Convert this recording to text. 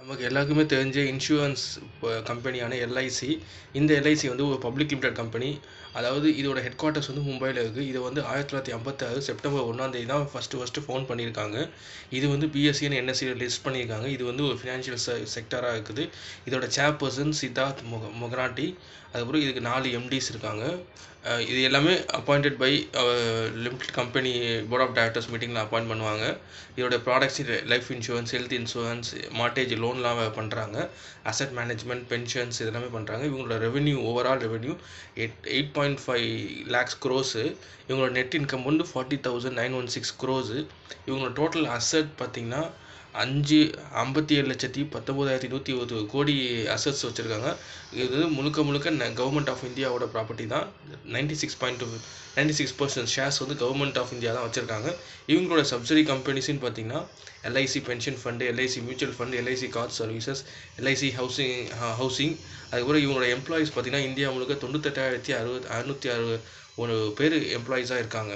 நமக்கு எல்லாருக்குமே தெரிஞ்ச இன்சூரன்ஸ் கம்பெனியான எல்ஐசி இந்த எல்ஐசி வந்து ஒரு பப்ளிக் லிமிடெட் கம்பெனி அதாவது இதோட ஹெட் குவார்ட்டர்ஸ் வந்து மும்பையில் இருக்குது இது வந்து ஆயிரத்தி தொள்ளாயிரத்தி ஐம்பத்தாறு செப்டம்பர் ஒன்றாந்தேதி தான் ஃபஸ்ட்டு ஃபஸ்ட்டு ஃபோன் பண்ணியிருக்காங்க. இது வந்து பிஎஸ்சின்னு என்எஸ்சியில் லிஸ்ட் பண்ணியிருக்காங்க. இது வந்து ஒரு ஃபினான்ஷியல் செ செக்டராக இருக்குது. இதோட சேர்பர்சன் சித்தார்த் முக முகராட்டி அதுக்கப்புறம் இதுக்கு நாலு எம்டிஸ் இருக்காங்க. இது எல்லாமே appointed by limited company board of directors மீட்டிங்கில் அப்பாயிண்ட் பண்ணுவாங்க. இதோட products life insurance health insurance mortgage லோன்லாம் பண்ணுறாங்க அசட் மேனேஜ்மெண்ட் பென்ஷன்ஸ் இதெல்லாமே பண்ணுறாங்க இவங்களோட revenue overall revenue eight eight point five lakhs crores இவங்களோட நெட் இன்கம் வந்து forty thousand nine one six crores இவங்களோட டோட்டல் அசட் பார்த்திங்கன்னா அஞ்சு ஐம்பத்தி ஏழு லட்சத்தி பத்தொம்போதாயிரத்தி நூற்றி இருபது கோடி அசட்ஸ் வச்சுருக்காங்க. இது வந்து முழுக்க முழுக்க கவர்மெண்ட் ஆஃப் இந்தியாவோட ப்ராப்பர்ட்டி தான். Ninety six point two ninety six percent shares வந்து கவர்மெண்ட் ஆஃப் இந்தியா தான் வச்சுருக்காங்க. இவங்களோட சப்சிடி கம்பெனிஸ்னு பார்த்தீங்கன்னா LIC pension fund LIC mutual fund LIC car services LIC housing housing அதுக்கப்புறம் இவங்களோட எம்ப்ளாயீஸ் பார்த்தீங்கன்னா இந்தியா முழுக்க தொண்ணூத்தெட்டாயிரத்தி அறுபது அறுநூற்றி அறுபது ஒரு பேர் எம்ப்ளாயீஸாக இருக்காங்க.